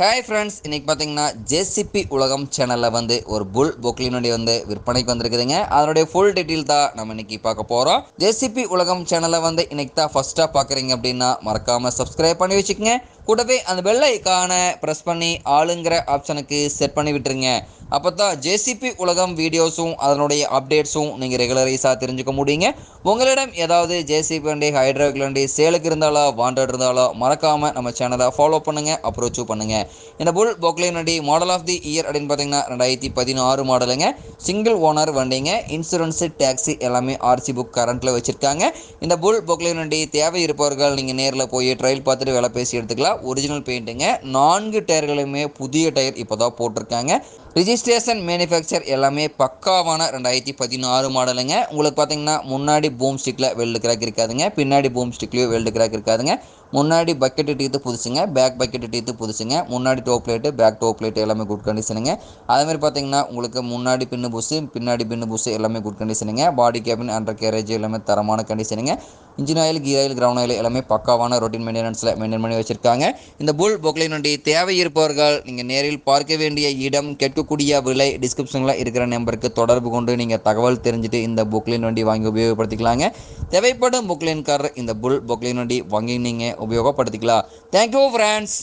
Hi friends இன்னைக்கு பார்த்தீங்கன்னா JCB உலகம் சேனலில் வந்து ஒரு புல் பொக்லினுடைய வந்து விற்பனைக்கு வந்திருக்குதுங்க. அதனுடைய ஃபுல் டீட்டெயில் தான் நம்ம இன்னைக்கு பார்க்க போகிறோம் ஜேசிபி உலகம் சேனலை வந்து இன்றைக்கி தான் ஃபஸ்ட்டாக பார்க்குறீங்க அப்படின்னா மறக்காமல் சப்ஸ்கிரைப் பண்ணி வச்சுக்கோங்க. கூடவே அந்த பெல் ஐக்கானை ப்ரெஸ் பண்ணி ஆளுங்கிற ஆப்ஷனுக்கு செட் பண்ணி விட்டுருங்க. அப்போ தான் ஜேசிபி உலகம் வீடியோஸும் அதனுடைய அப்டேட்ஸும் நீங்கள் ரெகுலரைஸாக தெரிஞ்சுக்க முடியுங்க. உங்களிடம் ஏதாவது ஜேசிபி வண்டி ஹைட்ராவிக் வண்டி சேலுக்கு இருந்தாலோ வாண்டட் இருந்தாலோ மறக்காமல் நம்ம சேனலை ஃபாலோ பண்ணுங்கள் அப்ரோச்சும் பண்ணுங்கள் இந்த புல் பொக்லைன் வண்டி மாடல் ஆஃப் தி இயர் அப்படின்னு பார்த்தீங்கன்னா ரெண்டாயிரத்தி பதினாறு மாடலுங்க சிங்கிள் ஓனர் வண்டிங்க. இன்சூரன்ஸு டேக்ஸி எல்லாமே ஆர்சி புக் கரண்ட்டில் வச்சுருக்காங்க. இந்த புல் பொக்லைன் வண்டி தேவை இருப்பவர்கள் நீங்கள் நேரில் போய் ட்ரையல் பார்த்துட்டு வேலை பேசி எடுத்துக்கலாம். ஒரிஜினல் பெயிண்ட்டுங்க நான்கு டயர்களுமே புதிய டயர் இப்போ தான் போட்டிருக்காங்க. ரிஜிஸ்ட்ரேஷன் மேனுஃபேக்சர் எல்லாமே பக்காவான ரெண்டாயிரத்தி பதினாறு மாடலுங்க உங்களுக்கு பார்த்தீங்கன்னா முன்னாடி பூம் ஸ்டிக்கில் வெல்டு கிராக் இருக்காதுங்க. பின்னாடி பூம் ஸ்டிக்லேயும் வெல்டு கிராக் இருக்காதுங்க. முன்னாடி பக்கெட்டு டீத்து புதுசுங்க. பேக் பக்கெட்டு டீத்து புதுசுங்க. முன்னாடி top plate back top plate எல்லாமே குட் கண்டிஷனுங்க அதேமாதிரி பார்த்தீங்கன்னா உங்களுக்கு முன்னாடி பின்னு புஸ்ஸு பின்னாடி பின்னு புஸ்ஸு எல்லாமே குட் கண்டிஷனுங்க பாடி கேபின் அண்டர் கேரேஜ் எல்லாமே தரமான கண்டிஷனுங்க engine oil gear oil ground oil எல்லாமே பக்காவான ரொட்டீன் மெயின்டெனன்ஸில் மெயின்டைன் பண்ணி வச்சுருக்காங்க. இந்த புல் பொக்லைன் தேவை இருப்பவர்கள் நீங்கள் நேரில் பார்க்க வேண்டிய இடம் கெட்டு இருக்கக்கூடிய விலை டிஸ்கிரிப்ஷனில் இருக்கிற நம்பருக்கு தொடர்பு கொண்டு நீங்கள் தகவல் தெரிஞ்சுட்டு இந்த புக்லின் வண்டி வாங்கி உபயோகப்படுத்திக்கலாங்க. தேவைப்படும் புக்லின் கார் இந்த புல் புக்லின் வண்டி வாங்கி நீங்கள் உபயோகப்படுத்திக்கலாம். Thank you friends